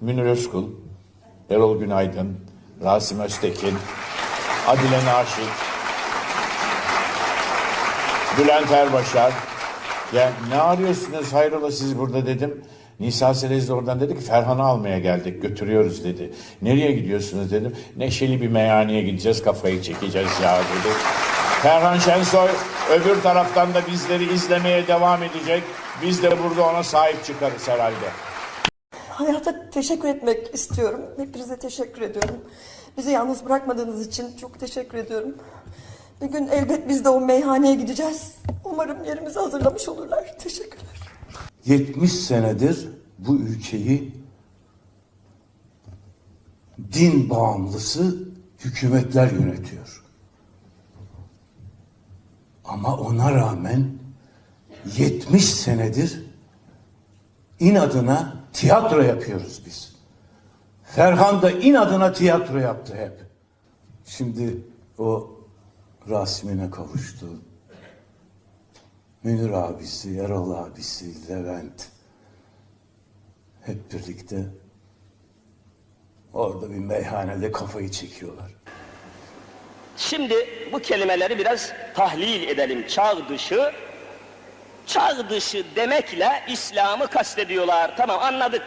Münir Özkul, Erol Günaydın, Rasim Öztekin, Adile Naşit, Bülent Erbaşar. Ya ne arıyorsunuz hayrola siz burada dedim. Nisa Selez de oradan dedi ki Ferhan'ı almaya geldik götürüyoruz dedi. Nereye gidiyorsunuz dedim. Neşeli bir meyhaneye gideceğiz kafayı çekeceğiz ya dedi. Ferhan Şensoy öbür taraftan da bizleri izlemeye devam edecek. Biz de burada ona sahip çıkarız herhalde. Hayata teşekkür etmek istiyorum. Hepinize teşekkür ediyorum. Bizi yalnız bırakmadığınız için çok teşekkür ediyorum. Bir gün elbet biz de o meyhaneye gideceğiz. Umarım yerimizi hazırlamış olurlar. Teşekkürler. 70 senedir bu ülkeyi din bağımlısı hükümetler yönetiyor. Ama ona rağmen 70 senedir inadına tiyatro yapıyoruz biz. Ferhan da inadına tiyatro yaptı hep. Şimdi o Rasim'ine kavuştu. Münir abisi, Erol abisi, Levent hep birlikte orada bir meyhanede kafayı çekiyorlar. Şimdi bu kelimeleri biraz tahlil edelim. Çağ dışı, çağ dışı demekle İslam'ı kastediyorlar. Tamam anladık.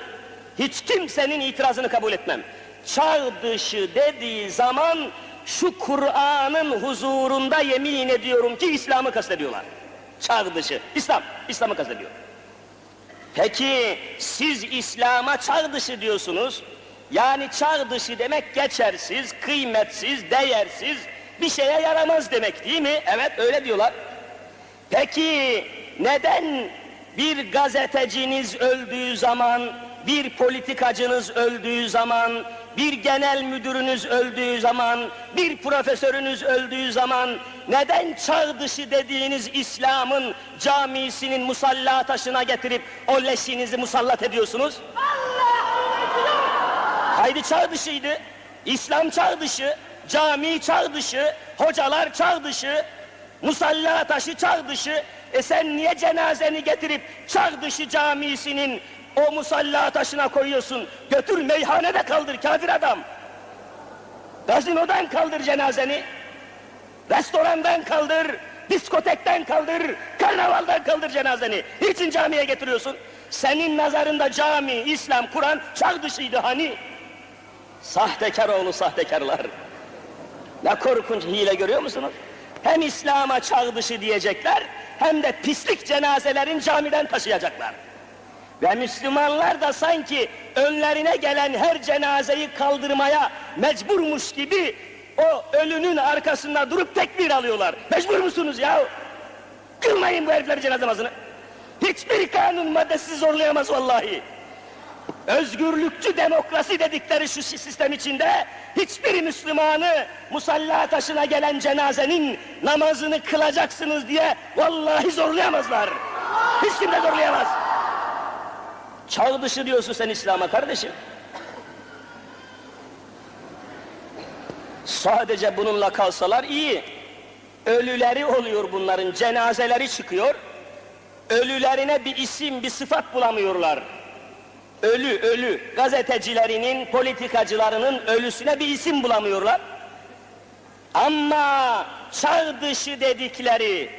Hiç kimsenin itirazını kabul etmem. Çağ dışı dediği zaman şu Kur'an'ın huzurunda yemin ediyorum ki İslam'ı kastediyorlar. Çağ dışı. İslam, İslam'ı kastediyor. Peki siz İslam'a çağ dışı diyorsunuz. Yani çağ dışı demek geçersiz, kıymetsiz, değersiz, bir şeye yaramaz demek değil mi? Evet öyle diyorlar. Peki neden bir gazeteciniz öldüğü zaman, bir politikacınız öldüğü zaman, bir genel müdürünüz öldüğü zaman, bir profesörünüz öldüğü zaman neden çağ dışı dediğiniz İslam'ın camisinin musalla taşına getirip o leşinizi musallat ediyorsunuz? Haydi çağ dışıydı. İslam çağ dışı, cami çağ dışı, hocalar çağ dışı, musalla taşı çağ dışı. E sen niye cenazeni getirip çağ dışı camisinin o musalla taşına koyuyorsun? Götür meyhanede kaldır kafir adam. Gazinodan kaldır cenazeni. Restorandan kaldır, diskotekten kaldır, karnavaldan kaldır cenazeni. Niçin camiye getiriyorsun? Senin nazarında cami, İslam, Kur'an çağ dışıydı hani. Sahtekar oğlu sahtekarlar. Ne korkunç hile görüyor musunuz? Hem İslam'a çağ dışı diyecekler, hem de pislik cenazelerin camiden taşıyacaklar. Ve Müslümanlar da sanki önlerine gelen her cenazeyi kaldırmaya mecburmuş gibi o ölünün arkasında durup tekbir alıyorlar. Mecbur musunuz ya? Kılmayın bu heriflerin cenaze namazını. Hiçbir kanun maddesi zorlayamaz vallahi. Özgürlükçü demokrasi dedikleri şu sistem içinde hiçbir Müslümanı musalla taşına gelen cenazenin namazını kılacaksınız diye vallahi zorlayamazlar. Hiç kimse zorlayamaz. Çağ dışı diyorsun sen İslam'a kardeşim. Sadece bununla kalsalar iyi. Ölüleri oluyor bunların, cenazeleri çıkıyor. Ölülerine bir isim, bir sıfat bulamıyorlar. Ölü, ölü. Gazetecilerinin, politikacılarının ölüsüne bir isim bulamıyorlar. Ama çağ dışı dedikleri,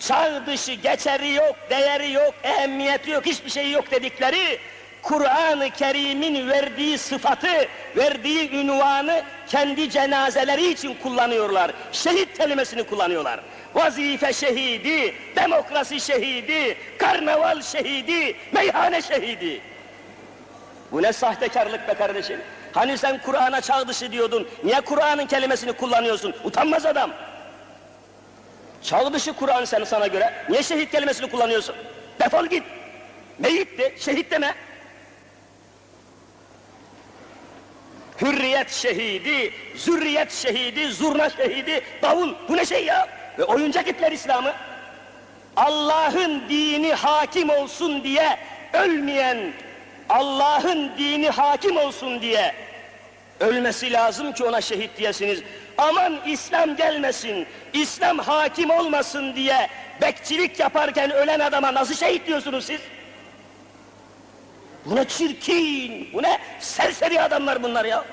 çağ dışı geçeri yok, değeri yok, ehemmiyeti yok, hiçbir şey yok dedikleri Kur'an-ı Kerim'in verdiği sıfatı, verdiği ünvanı kendi cenazeleri için kullanıyorlar. Şehit kelimesini kullanıyorlar. Vazife şehidi, demokrasi şehidi, karnaval şehidi, meyhane şehidi. Bu ne sahtekarlık be kardeşim. Hani sen Kur'an'a çağ dışı diyordun, niye Kur'an'ın kelimesini kullanıyorsun? Utanmaz adam. Çağ dışı Kur'an sen sana göre. Niye şehit kelimesini kullanıyorsun? Defol git. Meyit de, şehit deme. Hürriyet şehidi, zürriyet şehidi, zurna şehidi, davul. Bu ne şey ya? Ve oyuncak ipler İslam'ı. Allah'ın dini hakim olsun diye ölmeyen, Allah'ın dini hakim olsun diye ölmesi lazım ki ona şehit diyesiniz. Aman İslam gelmesin, İslam hakim olmasın diye bekçilik yaparken ölen adama nasıl şehit diyorsunuz siz? Bu ne çirkin, bu ne serseri adamlar bunlar ya.